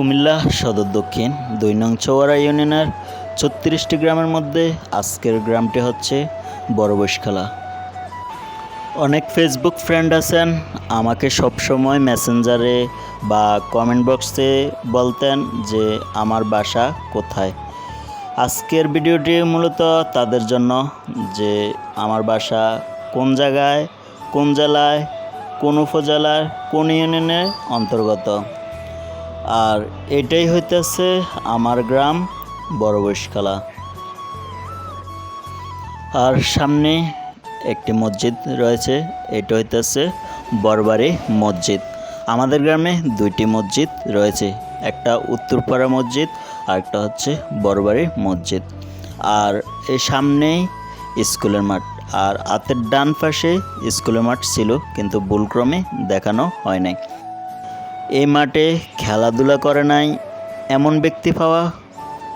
কুমিল্লা সদর দক্ষিণ, দুই নং চৌয়ারা ইউনিয়নের ছত্রিশটি গ্রামের মধ্যে আজকের গ্রামটি হচ্ছে বড় বৈশখালা। অনেক ফেসবুক ফ্রেন্ড আছেন, আমাকে সবসময় মেসেঞ্জারে বা কমেন্ট বক্সে বলতেন যে আমার বাসা কোথায়। আজকের ভিডিওটি মূলত তাদের জন্য যে আমার বাসা কোন জায়গায়, কোন জেলায়, কোন উপজেলার, কোন ইউনিয়নের অন্তর্গত। আর এটাই হইতেছে আমার গ্রাম বড় বৈশখালা আর সামনে একটি মসজিদ রয়েছে, এটা হইতেছে বরবারি মসজিদ। আমাদের গ্রামে দুইটি মসজিদ রয়েছে, একটা উত্তরপাড়া মসজিদ আর একটা হচ্ছে বরবারি মসজিদ। আর এই সামনেই স্কুলের মাঠ, আর হাতের ডান পাশে স্কুলের মাঠ ছিল, কিন্তু ভুলক্রমে দেখানো হয় নাই। এই মাঠে খেলাধুলা করে নাই। এমন ব্যক্তি পাওয়া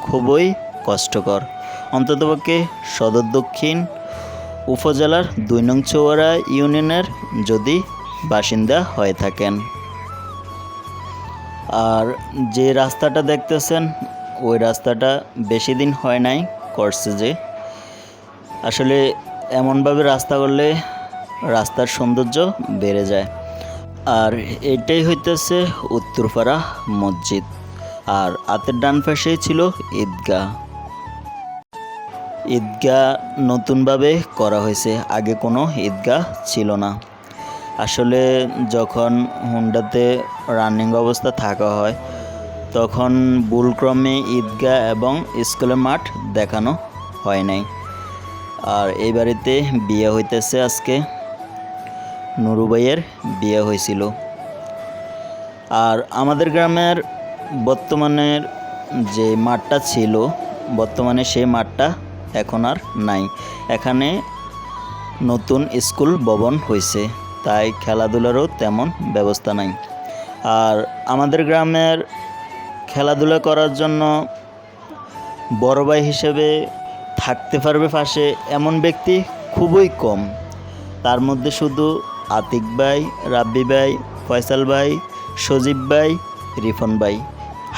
খুবই কষ্টকর। অন্ততপক্ষে সদর দক্ষিণ উপজেলার দুই নং চৌয়ারা ইউনিয়নের যদি বাসিন্দা হয়ে থাকেন। আর যে রাস্তাটা দেখতেছেন, ওই রাস্তাটা বেশি দিন হয় নাই করছে যে। আসলে এমনভাবে রাস্তা করলে রাস্তার সৌন্দর্য বেড়ে যায়। আর এটাই হইতেছে উত্তরপাড়া মসজিদ। আর হাতের ডান পাশেই ছিল ঈদগাহ। ঈদগাহ নতুনভাবে করা হয়েছে, আগে কোনো ঈদগাহ ছিল না। আসলে যখন হুন্ডাতে রানিং অবস্থা থাকা হয়, তখন ভুলক্রমে ঈদগাহ এবং স্কুলের মাঠ দেখানো হয় নাই। আর এই বাড়িতে বিয়ে হইতেছে আজকে। নুরু ভাইয়ের বিয়ে হয়েছিল। আর আমাদের গ্রামের বর্তমানের যে মাঠটা ছিল, বর্তমানে সেই মাঠটা এখন আর নাই। এখানে নতুন স্কুল ভবন হয়েছে, তাই খেলাধুলারও তেমন ব্যবস্থা নাই। আর আমাদের গ্রামের খেলাধুলা করার জন্য বড় ভাই হিসেবে থাকতে পারবে পাশে এমন ব্যক্তি খুবই কম। তার মধ্যে শুধু আতিক ভাই, রাব্বি ভাই, ফয়সাল ভাই, সজীব ভাই, রিফন ভাই।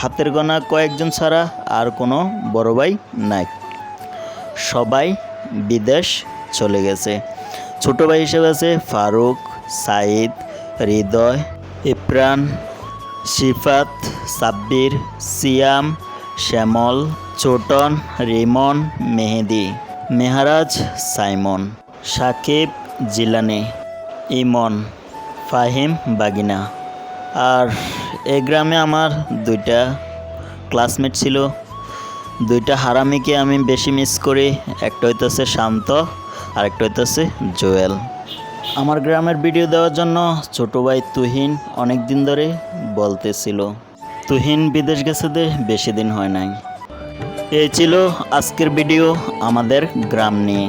হাতের গোনা কয়েকজন ছাড়া আর কোনো বড় ভাই নাই। সবাই বিদেশ চলে গেছে। ছোট ভাই হিসেবে আছে ফারুক সাইদ হৃদয় ইপ্রান শিফাত, সাব্বির, সিয়াম, শ্যামল, চোটন, রিমন, মেহেদি, মেহারাজ, সাইমন, সাকিব, জিলানি। ইমন, ফাহিম, বাগিনা। আর এই গ্রামে আমার দুইটা ক্লাসমেট ছিল। দুইটা হারামিকে আমি বেশি মিস করি। একটা হইতেছে শান্ত আর একটা হইতেছে জোয়েল। আমার গ্রামের ভিডিও দেওয়ার জন্য ছোটো ভাই তুহিন অনেক দিন ধরে বলতেছিল, তুহিন বিদেশ গেছে বেশি দিন হয় নাই। এই ছিল আজকের ভিডিও আমাদের গ্রাম নিয়ে।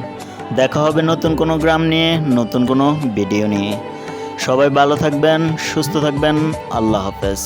দেখা হবে নতুন কোনো গ্রাম নিয়ে, নতুন কোনো ভিডিও নিয়ে। সবাই ভালো থাকবেন, সুস্থ থাকবেন, আল্লাহ হাফেজ।